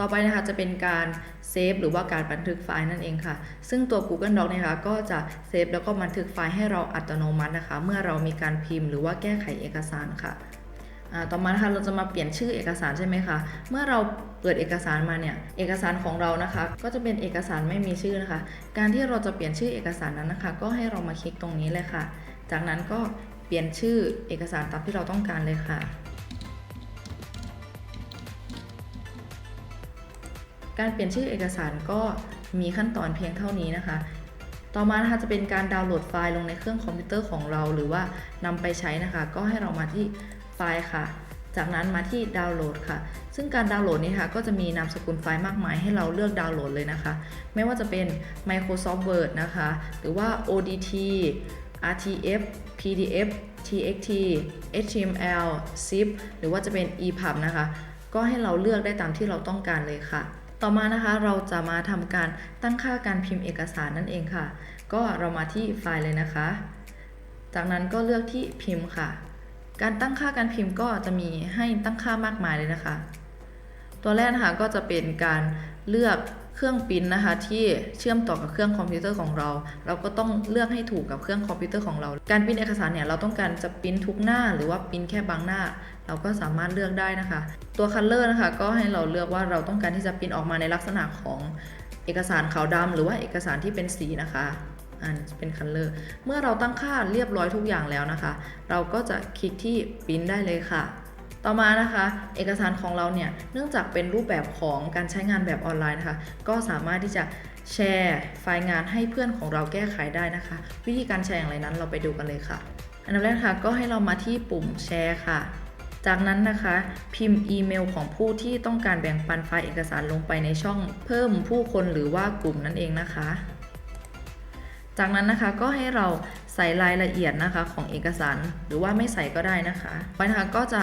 ต่อไปนะคะจะเป็นการเซฟหรือว่าการบันทึกไฟล์นั่นเองค่ะ ซึ่งตัว Google Doc เนี่ยค่ะก็จะเซฟแล้วก็บันทึกไฟล์ให้เราอัตโนมัตินะคะ เมื่อเรามีการพิมพ์หรือว่าแก้ไขเอกสารค่ะต่อมานะคะเราจะมาเปลี่ยนชื่อเอกสารใช่ไหมคะ เมื่อเราเปิดเอกสารมาเนี่ย เอกสารของเรานะคะ ก็จะเป็นเอกสารไม่มีชื่อนะคะ การที่เราจะเปลี่ยนชื่อเอกสารนั้นนะคะ ก็ให้เรามาคลิกตรงนี้เลยค่ะ จากนั้นก็เปลี่ยนชื่อเอกสารตามที่เราต้องการเลยค่ะ การเปลี่ยนชื่อเอกสารก็มีขั้นตอนเพียงเท่านี้นะคะ ต่อมานะคะจะเป็นการดาวน์โหลดไฟล์ลงในเครื่องคอมพิวเตอร์ของเรา หรือว่านำไปใช้นะคะ ก็ให้เรามาที่ไฟล์ค่ะ จากนั้นมาที่ดาวน์โหลดค่ะ ซึ่งการดาวน์โหลดนี้ค่ะก็จะมีนามสกุลไฟล์มากมายให้เราเลือกดาวน์โหลดเลยนะคะ ไม่ว่าจะเป็น Microsoft Word นะคะ หรือว่า ODT RTF PDF TXT HTML zip หรือว่าจะเป็น EPUB นะคะ ก็ให้เราเลือกได้ตามที่เราต้องการเลยค่ะ ต่อมานะคะเราจะมาทำการตั้งค่าการพิมพ์เอกสารนั่นเองค่ะ ก็เรามาที่ไฟล์เลยนะคะ จากนั้นก็เลือกที่พิมพ์ค่ะ การตั้งค่าการพิมพ์ก็จะมีให้ตั้งค่ามากมายเลยนะคะ ตัวแรกนะคะก็จะเป็นการเลือก เครื่องปิ้นนะคะที่เชื่อมต่อกับเครื่องคอมพิวเตอร์ของเรา เราก็ต้องเลือกให้ถูกกับเครื่องคอมพิวเตอร์ของเรา การปริ้นเอกสารเนี่ยเราต้องการจะปริ้นทุกหน้าหรือว่าปริ้นแค่บางหน้า เราก็สามารถเลือกได้นะคะ ตัวคัลเลอร์นะคะก็ให้เราเลือกว่าเราต้องการที่จะปริ้นออกมาในลักษณะของเอกสารขาวดำหรือว่าเอกสารที่เป็นสีนะคะอันเป็นคัลเลอร์เมื่อเราตั้งค่าเรียบร้อยทุกอย่างแล้วนะคะ เราก็จะคลิกที่ปริ้นได้เลยค่ะ ต่อมานะคะ เอกสารของเราเนี่ยเนื่องจากเป็นรูปแบบของการใช้งานแบบออนไลน์นะคะ ก็สามารถที่จะแชร์ไฟล์งานให้เพื่อนของเราแก้ไขได้นะคะ วิธีการแชร์อย่างไรนั้นเราไปดูกันเลยค่ะ อันดับแรกค่ะก็ให้เรามาที่ปุ่มแชร์ค่ะ จากนั้นนะคะ พิมพ์อีเมลของผู้ที่ต้องการแบ่งปันไฟล์เอกสารลงไปในช่องเพิ่มผู้คนหรือว่ากลุ่มนั่นเองนะคะจากนั้นนะคะก็ให้เราใส่รายละเอียดนะคะของเอกสารหรือว่าไม่ใส่ก็ได้นะคะไปนะคะก็จะ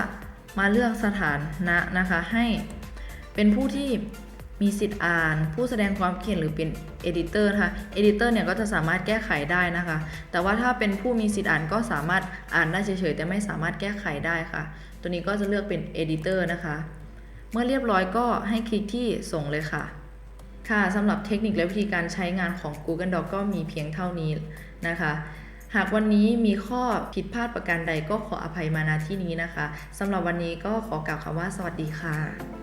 มาเลือกสถานะนะคะให้เป็นผู้ที่มีสิทธิ์อ่าน ผู้แสดงความคิดเห็นหรือเป็นเอดิเตอร์นะคะเอดิเตอร์เนี่ยก็จะสามารถแก้ไขได้นะคะ แต่ว่าถ้าเป็นผู้มีสิทธิ์อ่านก็สามารถอ่านได้เฉยๆแต่ไม่สามารถแก้ไขได้ค่ะ ตัวนี้ก็จะเลือกเป็นเอดิเตอร์นะคะ เมื่อเรียบร้อยก็ให้คลิกที่ส่งเลยค่ะ ค่ะสำหรับเทคนิคและวิธีการใช้งานของ Google Doc ก็มีเพียงเท่านี้นะคะ หากวันนี้มีข้อผิดพลาดประการใดก็ขออภัยมาณที่นี้นะคะสำหรับวันนี้ก็ขอกล่าวคำว่าสวัสดีค่ะ